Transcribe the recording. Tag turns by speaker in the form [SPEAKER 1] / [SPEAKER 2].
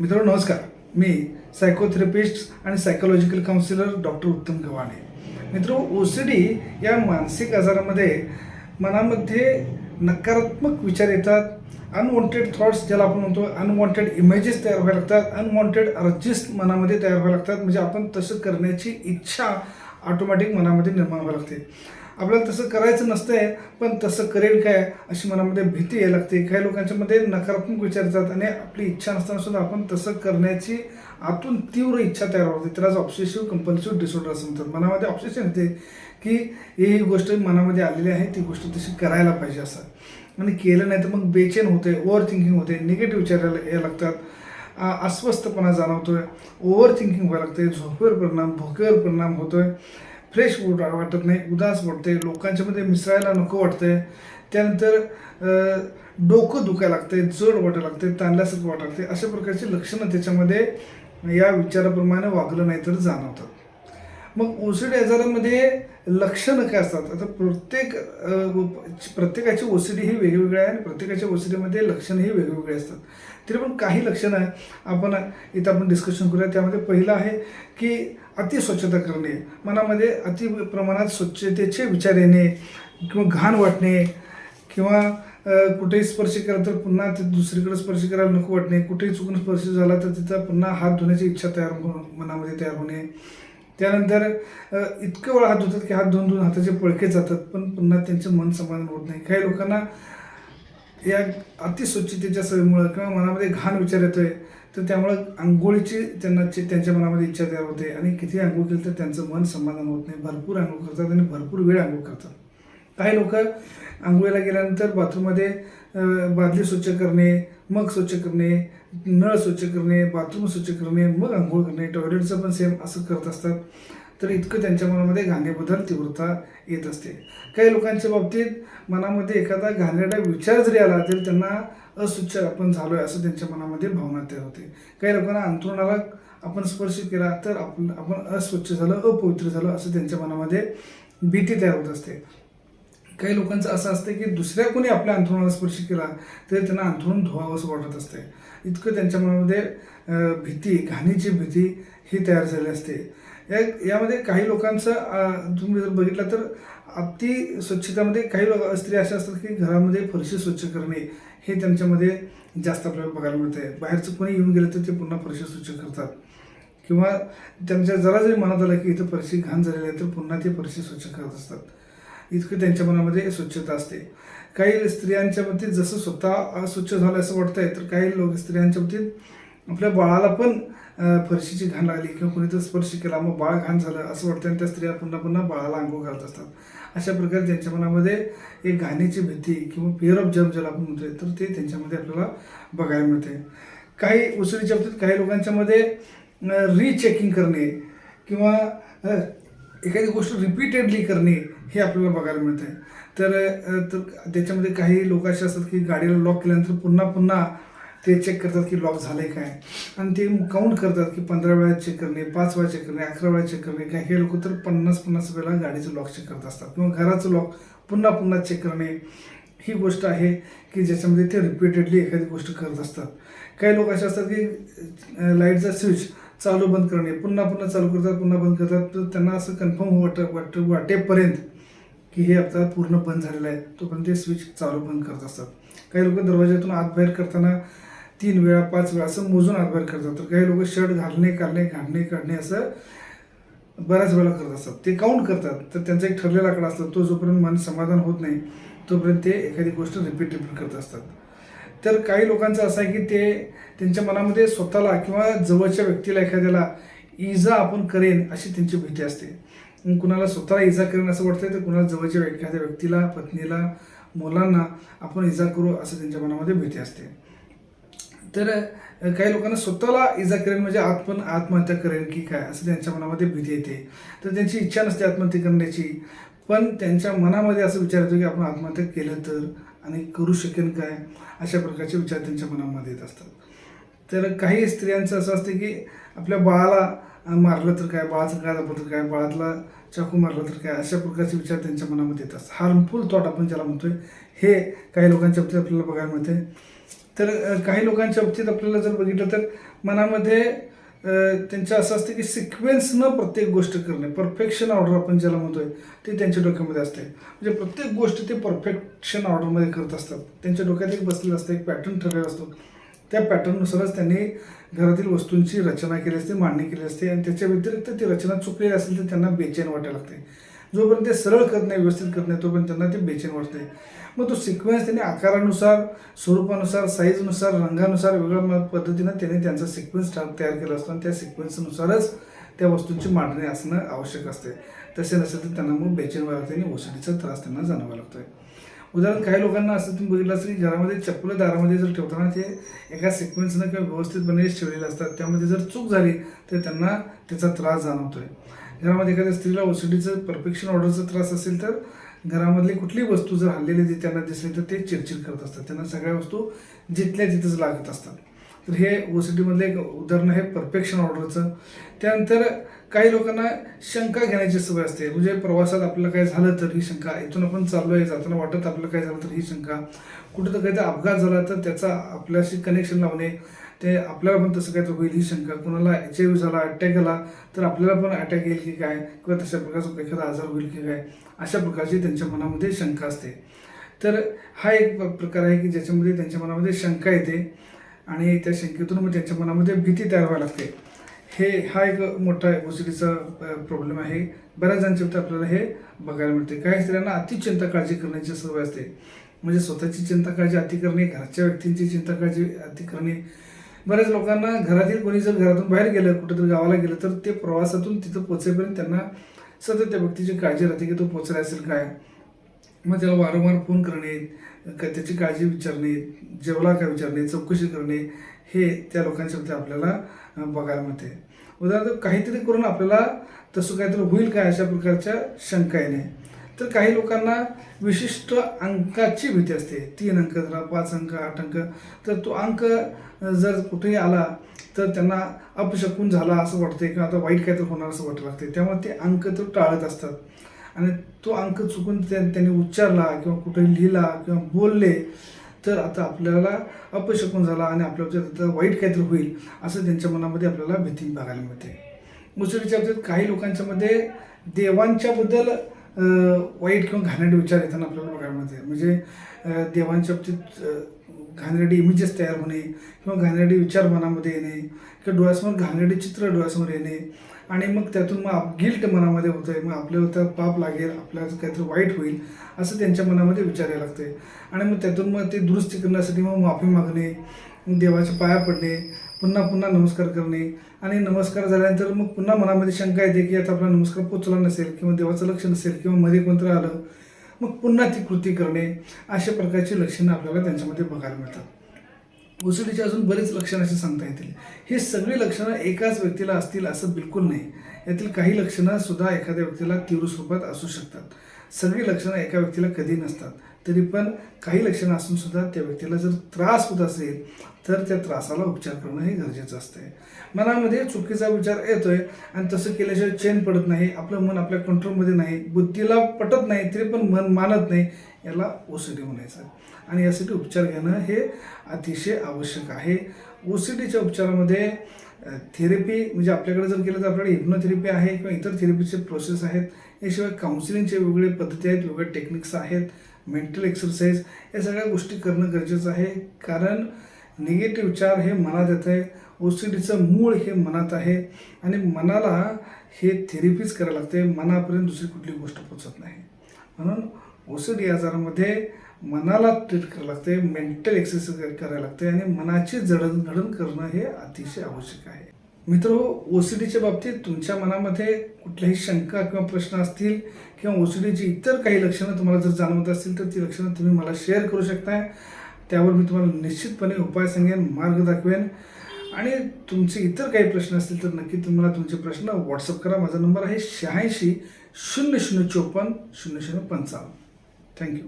[SPEAKER 1] मित्रांनो नमस्कार. मी सायकोथेरपिस्ट आणि सायकोलॉजिकल काउन्सिलर डॉक्टर उत्तम गव्हाणे. मित्र ओ सी डी या मानसिक आजारामध्ये मनामध्ये नकारात्मक विचार येतात अनवॉन्टेड थॉट्स ज्याला आपण म्हणतो अनवॉन्टेड इमेजेस तयार व्हायला लागतात अनवॉन्टेड अर्जिस्ट मनामध्ये तयार व्हायला लागतात. म्हणजे आपण तसं करण्याची इच्छा ऑटोमॅटिक मनामध्ये निर्माण व्हायला लागते. आपल्याला तसं करायचं नसतंय पण तसं करेल काय अशी मनामध्ये भीती यायला लागते. काही लोकांच्या मध्ये नकारात्मक विचार येतात आणि आपली इच्छा नसताना सुद्धा आपण तसं करण्याची आतून तीव्र इच्छा तयार होते. त्यालाच ऑब्सेसिव्ह कंपल्सिव्ह डिसऑर्डर असं म्हणतात. मनामध्ये ऑब्सेशन येते की ही गोष्ट मनामध्ये आलेली आहे ती गोष्ट तशी करायला पाहिजे असं. आणि केलं नाही तर मग बेचैन होते ओव्हर थिंकिंग होते निगेटिव्ह विचार यायला लागतात. अस्वस्थपणा जाणवतोय ओव्हर थिंकिंग व्हायला लागते झोपेवर परिणाम भुकेवर परिणाम होतोय. फ्रेश वाटत नाही उदास वाटते लोकांच्या मध्ये मिसळायला नको वाटतंय. त्यानंतर डोकं दुखायला लागते जड वाटायला लागते ताणल्यासारखं वाटायला लागते अशा प्रकारची लक्षणं त्याच्यामध्ये या विचाराप्रमाणे वागलं नाही तर जाणवतात मग ओसीडी आजारामध्ये लक्षणं काय असतात? आता प्रत्येक प्रत्येकाची ओसीडी ही वेगवेगळी आहे आणि प्रत्येकाच्या ओसीडीमध्ये लक्षणं ही वेगवेगळी असतात. तरी पण काही लक्षणं आपण इथं आपण डिस्कशन करूया. त्यामध्ये पहिलं आहे की अति स्वच्छता करणे मनामध्ये अति प्रमाणात स्वच्छतेचे विचार येणे किंवा घाण वाटणे किंवा कुठेही स्पर्श केला तर पुन्हा ते दुसरीकडे स्पर्श करायला नको वाटणे कुठेही चुकून स्पर्श झाला तर तिथं पुन्हा हात धुण्याची इच्छा तयार हो, मनामध्ये तयार होणे. त्यानंतर इतकं वेळा हात धुतात की हात धुवून धुवून हाताचे पळके जातात पण पुन्हा त्यांचं मन समाधान होत नाही. काही लोकांना या अतिस्वच्छतेच्या सवयीमुळं किंवा मनामध्ये घाण विचार येतोय तर त्यामुळं आंघोळीची त्यांना त्यांच्या मनामध्ये इच्छा तयार होते. आणि किती आंघोळ केली तर त्यांचं मन समाधान होत नाही. भरपूर आंघोळ करतात आणि भरपूर वेळ आंघोळ करतात. काही लोक आंघोळीला गेल्यानंतर बाथरूममध्ये बादली स्वच्छ करणे मग स्वच्छ करणे नळ स्वच्छ करणे बाथरूम स्वच्छ करणे मग आंघोळ करणे. टॉयलेटचं पण सेम असं करत असतात. तर इतकं त्यांच्या मनामध्ये घाणेबद्दल तीव्रता येत असते. काही लोकांच्या बाबतीत मनामध्ये एखादा घाणेरडा विचार जरी आला तरी त्यांना अस्वच्छ आपण झालोय असं त्यांच्या मनामध्ये भावना तयार होते. काही लोकांना अंतरुणाला आपण स्पर्श केला तर आपण आपण अस्वच्छ झालं अपवित्र झालं असं त्यांच्या मनामध्ये भीती तयार होत असते. काही लोकांचं असं असतं की दुसऱ्या कोणी आपल्या अंथरुणाला स्पर्श केला तरी त्यांना अंथरुण धुवावं असं वाटत असते. इतकं त्यांच्या मनामध्ये भीती घाणीची भीती ही तयार झाली असते. या यामध्ये काही लोकांचं तुम्ही जर बघितलं तर अति स्वच्छतामध्ये काही लोक स्त्री अशा असतात की घरामध्ये फरशी स्वच्छ करणे हे त्यांच्यामध्ये जास्त आपल्याला बघायला मिळते बाहेरचं कोणी येऊन गेलं तर ते पुन्हा फरशी स्वच्छ करतात. किंवा त्यांच्या जरा जरी मनात आलं की इथं फरशी घाण झालेली आहे तर पुन्हा ते फरशी स्वच्छ करत असतात. इतकं त्यांच्या मनामध्ये स्वच्छता असते. काही स्त्रियांच्या बाबतीत जसं स्वतः अस्वच्छ झालं असं वाटतंय तर काही लोक स्त्रियांच्या बाबतीत आपल्या बाळाला पण फरशीची घाण लागली किंवा कोणीतरी स्पर्श केला मग बाळ घाण झालं असं वाटतं आणि त्या स्त्रिया पुन्हा पुन्हा बाळाला अंघोळ घालत असतात. अशा प्रकारे त्यांच्या मनामध्ये एक घाणीची भीती किंवा फिअर ऑफ जम ज्याला आपण म्हणतोय तर ते त्यांच्यामध्ये आपल्याला बघायला मिळते. काही उसळीच्या बाबतीत काही लोकांच्यामध्ये रीचेकिंग करणे किंवा एखादी गोष्ट रिपीटेडली करणे हे आपल्याला बघायला मिळते. तर तर त्याच्यामध्ये काही लोक असे असतात की गाडीला लॉक केल्यानंतर पुन्हा पुन्हा ते चेक करतात की लॉक झालंय काय. आणि ते काउंट करतात की पंधरा वेळा चेक करणे पाच वेळा चेक करणे अकरा वेळा चेक करणे काय हे लोक तर पन्नास पन्नास वेळा गाडीचं लॉक चेक करत असतात. किंवा घराचं लॉक पुन्हा पुन्हा चेक करणे. ही गोष्ट आहे की ज्याच्यामध्ये ते रिपीटेडली एखादी गोष्ट करत असतात. काही लोक असे असतात की लाईटचा स्विच चालू बंद करणे पुन्हा पुन्हा चालू करतात पुन्हा बंद करतात. तर त्यांना असं कन्फर्म वाट वाट वाटेपर्यंत की हे आता पूर्ण बंद झालेलं आहे. तोपर्यंत ते स्विच चालू बंद करत असतात. काही लोक दरवाज्यातून आत बाहेर करताना तीन वेळा पाच वेळा असं मोजून हातभार करतात. तर काही लोक शर्ट घालणे काढणे घालणे काढणे असं बऱ्याच वेळा करत असतात. ते काउंट करतात. तर त्यांचा एक ठरलेला आकडा असतो. तो जोपर्यंत मन समाधान होत नाही तोपर्यंत ते एखादी गोष्ट रिपीट रिपीट करत असतात. तर काही लोकांचं असं आहे की ते त्यांच्या मनामध्ये स्वतःला किंवा जवळच्या व्यक्तीला एखाद्याला इजा आपण करेन अशी त्यांची भीती असते. कुणाला स्वतःला इजा करेन असं वाटतं तर कुणाला जवळच्या एखाद्या व्यक्तीला पत्नीला मुलांना आपण इजा करू असं त्यांच्या मनामध्ये भीती असते. तर काही लोकांना स्वतःला इजा करेन म्हणजे आत्मन आत्महत्या करेन की काय? असं त्यांच्या मनामध्ये भीती येते. तर त्यांची इच्छा नसते आत्महत्या करण्याची. पण त्यांच्या मनामध्ये असं विचार येतो की आपण आत्महत्या केलं तर आणि करू शकेन काय? अशा प्रकारचे विचार त्यांच्या मनामध्ये येत असतात. तर काही स्त्रियांचं असं असते की आपल्या बाळाला मारलं तर काय? बाळाचं काय दाबलं तर काय? बाळातला चाकू मारलं तर काय? अशा प्रकारचे विचार त्यांच्या मनामध्ये येत असतात. हार्मफुल थॉट आपण ज्याला म्हणतोय हे काही लोकांच्या बाबतीत आपल्याला बघायला मिळते तर काही लोकांच्या बाबतीत आपल्याला जर बघितलं तर मनामध्ये त्यांचं असं असतं की सिक्वेन्सनं प्रत्येक गोष्ट करणे परफेक्शन ऑर्डर आपण ज्याला म्हणतोय ते त्यांच्या डोक्यामध्ये असते. म्हणजे प्रत्येक गोष्ट ते परफेक्शन ऑर्डरमध्ये करत असतात. त्यांच्या डोक्यात एक बसलेलं असतं एक पॅटर्न ठरलेला असतो. त्या पॅटर्ननुसारच त्यांनी घरातील वस्तूंची रचना केली असते मांडणी केली असते आणि त्याच्या व्यतिरिक्त ती रचना चुकलेली असेल तर त्यांना बेचैन वाटायला लागते. जोपर्यंत ते सरळ करत नाही व्यवस्थित करत नाही तोपर्यंत त्यांना ते बेचैन वाटते. मग तो सिक्वेन्स त्यांनी आकारानुसार स्वरूपानुसार साईजनुसार रंगानुसार वेगळ्या पद्धतीनं त्यांनी त्यांचा सिक्वेन्स तयार केला असतो. आणि त्या सिक्वेन्सनुसारच त्या वस्तूंची मांडणी असणं आवश्यक असते. तसे नसेल तर त्यांना मग बेचैन व्हायला लागते आणि ओसडीचा त्रास त्यांना जाणवा लागतो आहे उदाहरण काही लोकांना असं तुम्ही बघितलं असेल की घरामध्ये चप्पल दारामध्ये जर ठेवताना ते एका सिक्वेन्सनं किंवा व्यवस्थितपणे ठेवलेले असतात त्यामध्ये जर चूक झाली तर त्यांना त्याचा त्रास जाणवतो आहे घरामध्ये एखाद्या स्त्रीला ओसडीचं परफेक्शन ऑर्डरचा त्रास असेल तर घरामधली कुठली वस्तू जर हल्लेली जी त्यांना दिसली तर ते चिडचिड करत असतात. त्यांना सगळ्या वस्तू जिथल्या तिथंच लागत असतात. तर हे ओ ओसीडीमधलं एक उदाहरण आहे परफेक्शन ऑर्डरचं. त्यानंतर काही लोकांना शंका घेण्याची सवय असते. म्हणजे प्रवासात आपल्याला काय झालं तर ही शंका इथून आपण चाललो आहे जाताना वाटत आपलं काय झालं तर ही शंका. कुठं तर काहीतरी अपघात झाला तर त्याचा आपल्याशी कनेक्शन लावणे ते आपल्याला पण तसं काहीतरी होईल ही शंका. कुणाला एच आय व्ही झाला अटॅक आला तर आपल्याला पण अटॅक येईल की काय? किंवा तशा प्रकारचा एखादा आजार होईल की काय? अशा प्रकारची त्यांच्या मनामध्ये शंका असते. तर हा एक प्रकार आहे की ज्याच्यामध्ये त्यांच्या मनामध्ये शंका येते आणि त्या शंकेतून मग त्यांच्या मनामध्ये भीती तयार व्हायला लागते. हे हा एक मोठा ओसिडीचा प्रॉब्लेम आहे. बऱ्याच जणांच्या बाबतीत आपल्याला हे बघायला मिळते. काही स्त्रियांना अति चिंता काळजी करण्याची सवय असते. म्हणजे स्वतःची चिंता काळजी अति करणे घरच्या व्यक्तींची चिंता काळजी अति करणे बऱ्याच लोकांना घरातील कोणी जर घरातून बाहेर गेलं कुठेतरी गावाला गेलं तर ते प्रवासातून तिथं पोचेपर्यंत त्यांना सतत त्या व्यक्तीची काळजी राहते की तो पोचला असेल काय? मग त्याला वारंवार फोन करणे क- त्याची काळजी विचारणे जेवला का विचारणे चौकशी करणे हे त्या लोकांच्या आपल्याला बघायला मिळते. उदाहरणार्थ काहीतरी करून आपल्याला तसं काहीतरी होईल काय अशा प्रकारच्या शंका येणे? तर काही लोकांना विशिष्ट अंकाची भीती असते. तीन अंक धरा पाच अंक आठ अंक. तर तो अंक जर कुठेही आला तर त्यांना अपशकून झाला असं वाटते किंवा आता वाईट काहीतरी होणार असं वाटू लागते त्यामुळे ते अंक तर टाळत असतात. आणि तो अंक चुकून त्यांनी उच्चारला किंवा कुठे लिहिला किंवा बोलले तर आता आपल्याला अपशकून झाला आणि आपल्या वाईट काहीतरी होईल असं त्यांच्या मनामध्ये आपल्याला भीती बघायला मिळते. मुसळीच्या बाबतीत काही लोकांच्यामध्ये देवांच्याबद्दल वाईट किंवा घाणेरडे विचार येताना आपल्याला बघायला मिळते. म्हणजे देवांच्या बाबतीत घाणेरडी इमेजेस तयार होणे किंवा घाणेरडी विचार मनामध्ये येणे किंवा डोळ्यासमोर घाणेरडी चित्र डोळ्यासमोर येणे आणि मग त्यातून मग गिल्ट मनामध्ये होतं आहे मग आपल्यावर त्या पाप लागेल आपल्याला काहीतरी वाईट होईल असं त्यांच्या मनामध्ये विचारायला लागते आणि मग त्यातून मग ते दुरुस्ती करण्यासाठी मग माफी मागणे देवाच्या पाया पडणे पुन्हा पुन्हा नमस्कार करणे. आणि नमस्कार झाल्यानंतर मग पुन्हा मनामध्ये शंका येते की आता आपला नमस्कार पोचला नसेल किंवा देवाचं लक्ष नसेल किंवा मध्ये कोणतं आलं मग पुन्हा ती कृती करणे अशा प्रकारची लक्षणं आपल्याला त्यांच्यामध्ये बघायला मिळतात. ओसीडीची अजून बरीच लक्षणं अशी सांगता येतील. ही सगळी लक्षणं एकाच व्यक्तीला असतील असं बिलकुल नाही. यातील काही लक्षणं सुद्धा एखाद्या व्यक्तीला तीव्र स्वरूपात असू शकतात. सगळी लक्षणं एका व्यक्तीला कधी नसतात. तरी पण काही लक्षणं असून सुद्धा त्या व्यक्तीला जर त्रास होत असेल तर त्या त्रासाला उपचार करणं हे गरजेचं असतं मनामध्ये चुकीचा विचार येतोय आणि तसं केल्याशिवाय चेन पडत नाही आपलं मन आपल्या कंट्रोलमध्ये नाही बुद्धीला पटत नाही तरी पण मन मानत नाही याला ओसीडी म्हणायचं आणि यासाठी उपचार घेणं हे अतिशय आवश्यक आहे. ओसीडीच्या उपचारामध्ये थेरपी म्हणजे आपल्याकडे जर केलं तर आपल्याकडे हिप्नोथेरपी आहे किंवा इतर थेरपीचे प्रोसेस आहेत. याशिवाय काउन्सिलिंगचे वेगवेगळे पद्धती आहेत वेगवेगळे टेक्निक्स आहेत. मेंटल एक्सरसाइज या सगळ्या गोष्टी करणं गरजेचं आहे. कारण निगेटिव्ह विचार हे मनात येत आहे. ओ सी डीचं मूळ हे मनात आहे. आणि मनाला हे थेरपीच करायला लागते. मनापर्यंत दुसरी कुठली गोष्ट पोचत नाही. म्हणून ओ सी डी आजारामध्ये मनाला ट्रीट करायला लागते. मेंटल एक्सरसाइज करायला लागते. आणि मनाची जडणघडण करणं हे अतिशय आवश्यक आहे. मित्र ओ सी डीच्या बाबतीत तुमच्या मनामध्ये कुठल्याही शंका किंवा प्रश्न असतील किंवा ओ सी डीची इतर काही लक्षणं तुम्हाला जर जाणवत असतील तर ती लक्षणं तुम्ही मला शेअर करू शकताय. त्यावर मी तुम्हाला निश्चितपणे उपाय सांगेन मार्ग दाखवेन. आणि तुमचे इतर काही प्रश्न असतील तर नक्की तुम्हाला तुमचे प्रश्न व्हॉट्सअप करा. माझा नंबर आहे शहाऐंशी शून्य शून्य चोपन्न शून्य शून्य पंचावन्न. थँक्यू